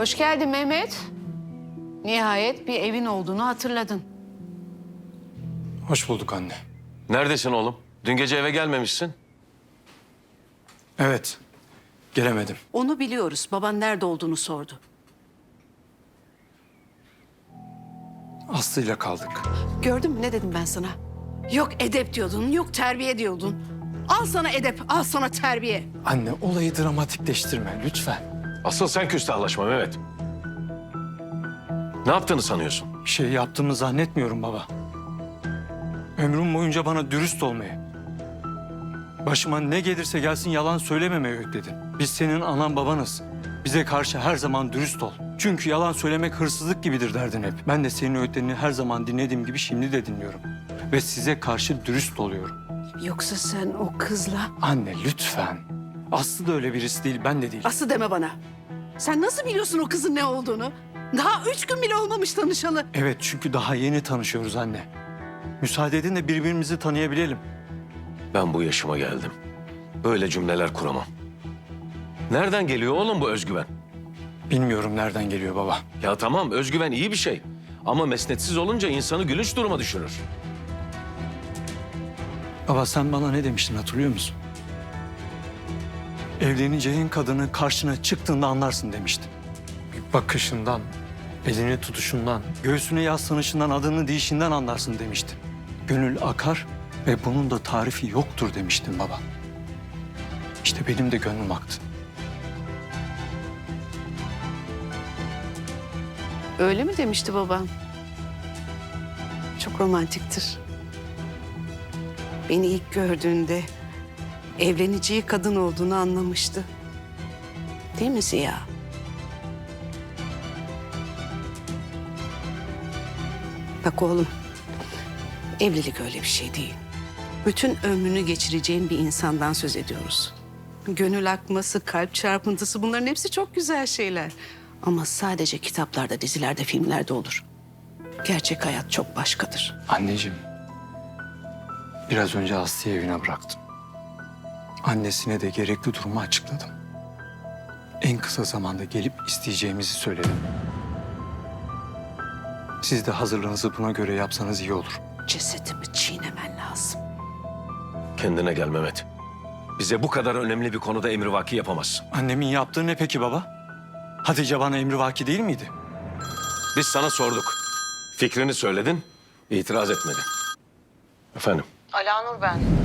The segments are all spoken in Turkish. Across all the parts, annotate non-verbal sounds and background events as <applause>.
Hoş geldin Mehmet. Nihayet bir evin olduğunu hatırladın. Hoş bulduk anne. Neredesin oğlum? Dün gece eve gelmemişsin. Evet, gelemedim. Onu biliyoruz. Baban nerede olduğunu sordu. Aslı'yla kaldık. Gördün mü ne dedim ben sana? Yok edep diyordun, yok terbiye diyordun. Al sana edep, al sana terbiye. Anne olayı dramatikleştirme lütfen. Asıl sen küstahlaşma Mehmet. Ne yaptığını sanıyorsun? Bir şey yaptığımı zannetmiyorum baba. Ömrüm boyunca bana dürüst olmayı, başıma ne gelirse gelsin yalan söylememeyi öğütledin. Biz senin anan babanız. Bize karşı her zaman dürüst ol. Çünkü yalan söylemek hırsızlık gibidir derdin hep. Ben de senin öğütlerini her zaman dinlediğim gibi şimdi de dinliyorum. Ve size karşı dürüst oluyorum. Yoksa sen o kızla... Anne lütfen. Aslı da öyle birisi değil, ben de değil. Aslı deme bana. Sen nasıl biliyorsun o kızın ne olduğunu? Daha üç gün bile olmamış tanışalı. Evet çünkü daha yeni tanışıyoruz anne. Müsaade edin de birbirimizi tanıyabilelim. Ben bu yaşıma geldim. Böyle cümleler kuramam. Nereden geliyor oğlum bu özgüven? Bilmiyorum nereden geliyor baba. Ya tamam özgüven iyi bir şey. Ama mesnetsiz olunca insanı gülünç duruma düşürür. Baba sen bana ne demiştin hatırlıyor musun? Evleneceğin kadını karşına çıktığında anlarsın demiştin. Bir bakışından, elini tutuşundan, göğsüne yaslanışından, adını deyişinden anlarsın demiştin. Gönül akar ve bunun da tarifi yoktur demiştin baba. İşte benim de gönlüm aktı. Öyle mi demişti baban? Çok romantiktir. Beni ilk gördüğünde evleneceği kadın olduğunu anlamıştı. Değil mi Ziya? Bak oğlum, evlilik öyle bir şey değil. Bütün ömrünü geçireceğin bir insandan söz ediyoruz. Gönül akması, kalp çarpıntısı bunların hepsi çok güzel şeyler. Ama sadece kitaplarda, dizilerde, filmlerde olur. Gerçek hayat çok başkadır. Anneciğim, biraz önce Aslı'yı evine bıraktım. Annesine de gerekli durumu açıkladım. En kısa zamanda gelip isteyeceğimizi söyledim. Siz de hazırlığınızı buna göre yapsanız iyi olur. Cesedimi çiğnemen lazım. Kendine gel Mehmet. Bize bu kadar önemli bir konuda emrivaki yapamazsın. Annemin yaptığı ne peki baba? Hatice bana emrivaki değil miydi? Biz sana sorduk. Fikrini söyledin, itiraz etmedin. Efendim? Alanur ben.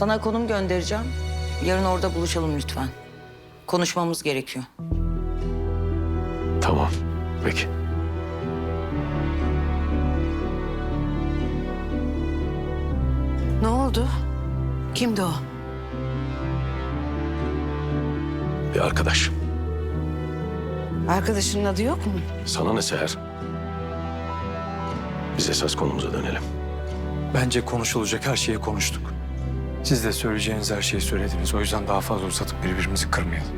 Sana konum göndereceğim. Yarın orada buluşalım lütfen. Konuşmamız gerekiyor. Tamam, peki. Ne oldu? Kimdi o? Bir arkadaş. Arkadaşının adı yok mu? Sana ne Seher? Biz esas konumuza dönelim. Bence konuşulacak her şeyi konuştuk. Siz de söyleyeceğiniz her şeyi söylediniz. O yüzden daha fazla uzatıp birbirimizi kırmayalım.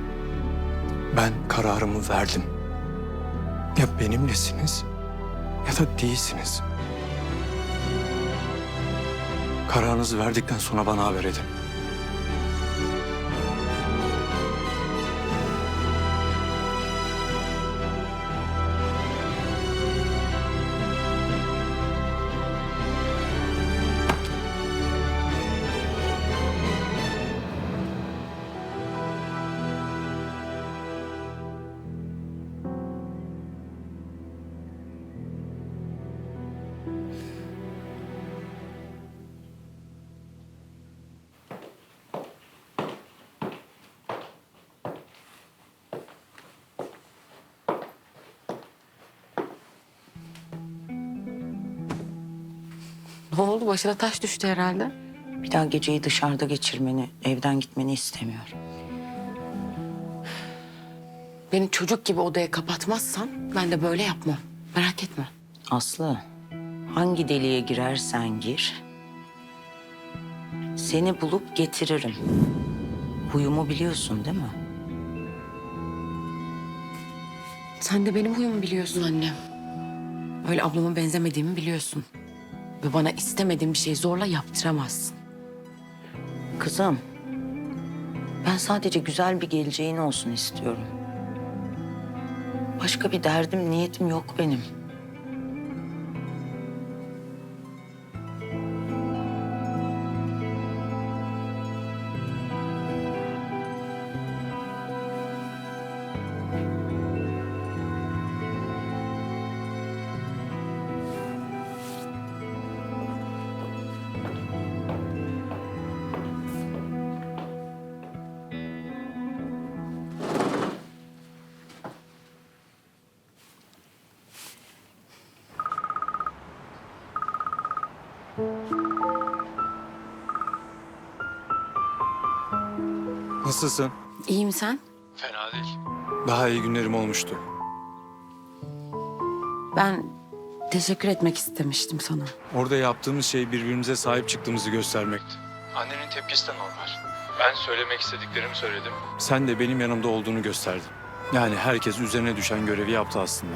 Ben kararımı verdim. Ya benimlesiniz ya da değilsiniz. Kararınızı verdikten sonra bana haber edin. Ne oldu? Başına taş düştü herhalde. Bir daha geceyi dışarıda geçirmeni, evden gitmeni istemiyorum. Beni çocuk gibi odaya kapatmazsan ben de böyle yapmam. Merak etme. Aslı, hangi deliğe girersen gir, seni bulup getiririm. Huyumu biliyorsun değil mi? Sen de benim huyumu biliyorsun annem. Öyle ablama benzemediğimi biliyorsun. Ve bana istemediğim bir şeyi zorla yaptıramazsın. Kızım, ben sadece güzel bir geleceğin olsun istiyorum. Başka bir derdim, niyetim yok benim. Nasılsın? İyiyim sen? Fena değil. Daha iyi günlerim olmuştu. Ben teşekkür etmek istemiştim sana. Orada yaptığımız şey birbirimize sahip çıktığımızı göstermekti. Annenin tepkisi de normal. Ben söylemek istediklerimi söyledim. Sen de benim yanımda olduğunu gösterdin. Yani herkes üzerine düşen görevi yaptı aslında.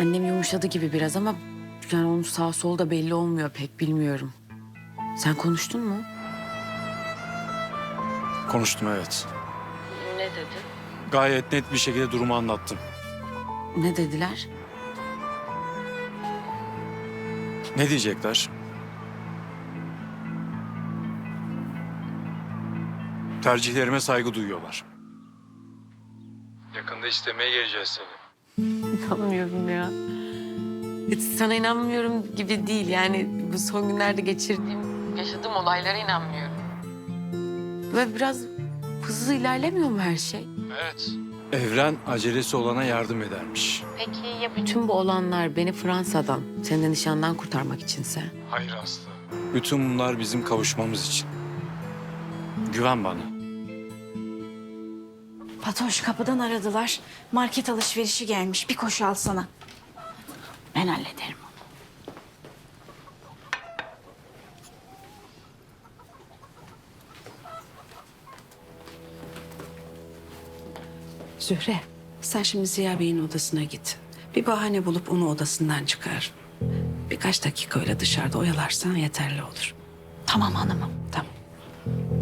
Annem yumuşadı gibi biraz ama yani onun sağ sol da belli olmuyor pek bilmiyorum. Sen konuştun mu? Konuştum evet. Ne dedi? Gayet net bir şekilde durumu anlattım. Ne dediler? Ne diyecekler? Tercihlerime saygı duyuyorlar. Yakında istemeye geleceğiz seni. İnanmıyorum ya. Hiç sana inanmıyorum gibi değil. Yani bu son günlerde geçirdiğim, yaşadığım olaylara inanmıyorum. Ve biraz hızlı ilerlemiyor mu her şey? Evet. Evren acelesi olana yardım edermiş. Peki ya bütün bu olanlar beni Fransa'dan, senin de nişandan kurtarmak içinse? Hayır Aslı. Bütün bunlar bizim kavuşmamız için. Güven bana. Fatoş kapıdan aradılar. Market alışverişi gelmiş. Bir koşu alsana. Ben hallederim. Zühre, sen şimdi Ziya Bey'in odasına git. Bir bahane bulup onu odasından çıkar. Birkaç dakika öyle dışarıda oyalarsan yeterli olur. Tamam hanımım. Tamam.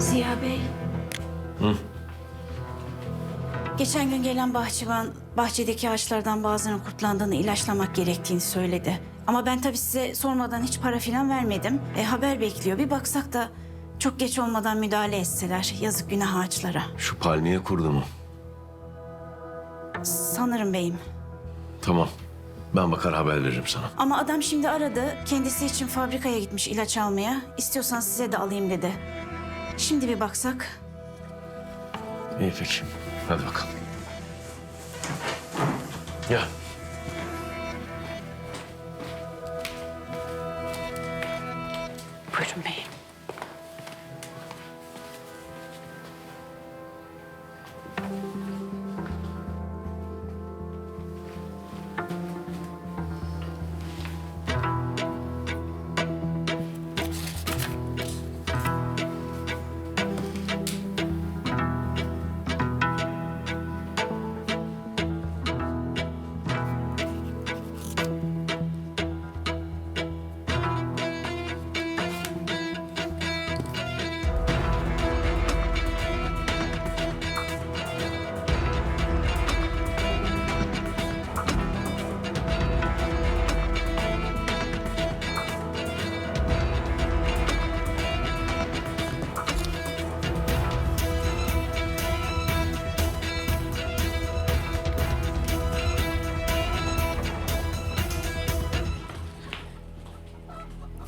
Ziya Bey. Geçen gün gelen bahçıvan bahçedeki ağaçlardan bazılarının kurtlandığını ilaçlamak gerektiğini söyledi. Ama ben tabii size sormadan hiç para falan vermedim. E, haber bekliyor. Bir baksak da çok geç olmadan müdahale etseler. Yazık günah ağaçlara. Şu palmiye kurdu mu? Sanırım beyim. Tamam. Ben bakar haber veririm sana. Ama adam şimdi aradı. Kendisi için fabrikaya gitmiş ilaç almaya. İstiyorsan size de alayım dedi. Şimdi bir baksak. İyi peki. Hadi bakalım. Gel. Buyurun beyim.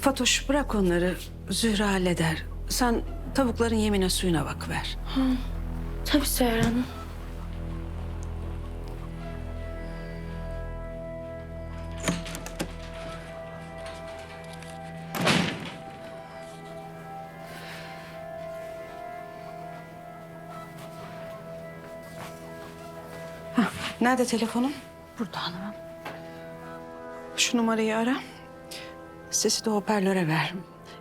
Fatoş bırak onları. Zühre halleder. Sen tavukların yemine suyuna bak ver. Tabii Seher Hanım. Nerede telefonum? Burada hanımım. Şu numarayı ara. Sesi de hoparlöre ver.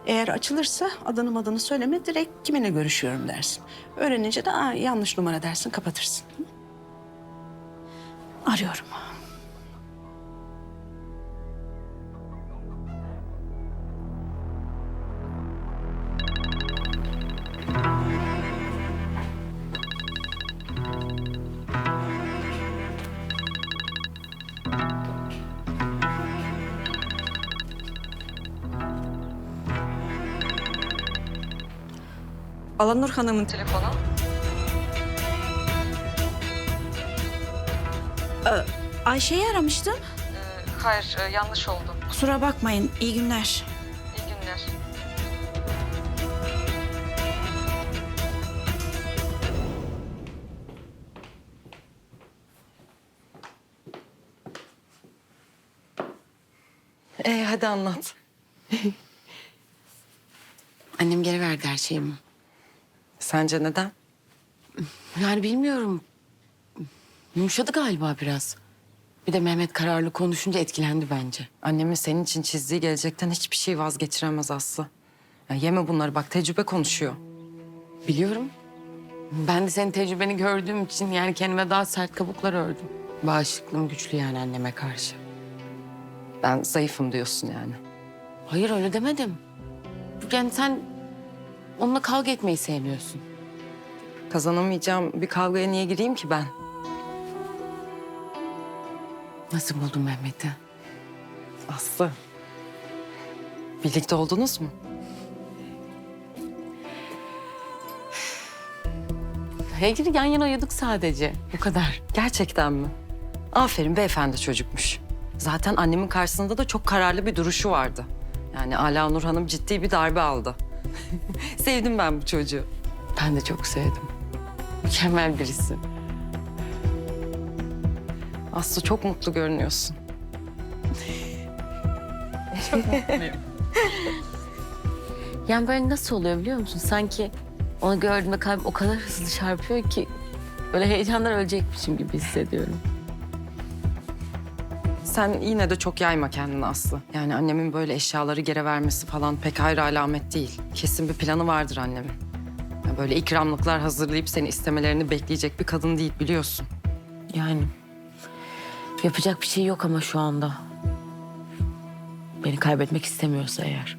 Eğer açılırsa adını adını söyleme direkt kiminle görüşüyorum dersin. Öğrenince de Aa, yanlış numara dersin kapatırsın. Arıyorum. Alanur Hanım'ın telefonu. Ayşe'yi aramıştım. Hayır, e, yanlış oldu. Kusura bakmayın. İyi günler. İyi günler. Ee, hadi anlat. <laughs> Annem geri verdi her şeyimi. Sence neden? Yani bilmiyorum. Yumuşadı galiba biraz. Bir de Mehmet kararlı konuşunca etkilendi bence. Annemin senin için çizdiği gelecekten hiçbir şey vazgeçiremez Aslı. Ya yeme bunları bak tecrübe konuşuyor. Biliyorum. Ben de senin tecrübeni gördüğüm için yani kendime daha sert kabuklar ördüm. Bağışıklığım güçlü yani anneme karşı. Ben zayıfım diyorsun yani. Hayır öyle demedim. Yani sen onunla kavga etmeyi sevmiyorsun. Kazanamayacağım bir kavgaya niye gireyim ki ben? Nasıl buldun Mehmet'i? Aslı. Birlikte oldunuz mu? Hayır yan yana uyuduk sadece. Bu kadar. Gerçekten mi? Aferin beyefendi çocukmuş. Zaten annemin karşısında da çok kararlı bir duruşu vardı. Yani Ala Nur Hanım ciddi bir darbe aldı. <laughs> Sevdim ben bu çocuğu. Ben de çok sevdim. Mükemmel birisi. Aslı çok mutlu görünüyorsun. <laughs> Yani böyle nasıl oluyor biliyor musun? Sanki onu gördüğümde kalbim o kadar hızlı çarpıyor ki... ...böyle heyecandan ölecekmişim gibi hissediyorum. Sen yine de çok yayma kendini Aslı. Yani annemin böyle eşyaları geri vermesi falan pek hayır alamet değil. Kesin bir planı vardır annemin. Ya Böyle ikramlıklar hazırlayıp seni istemelerini bekleyecek bir kadın değil biliyorsun. Yani yapacak bir şey yok ama şu anda. Beni kaybetmek istemiyorsa eğer.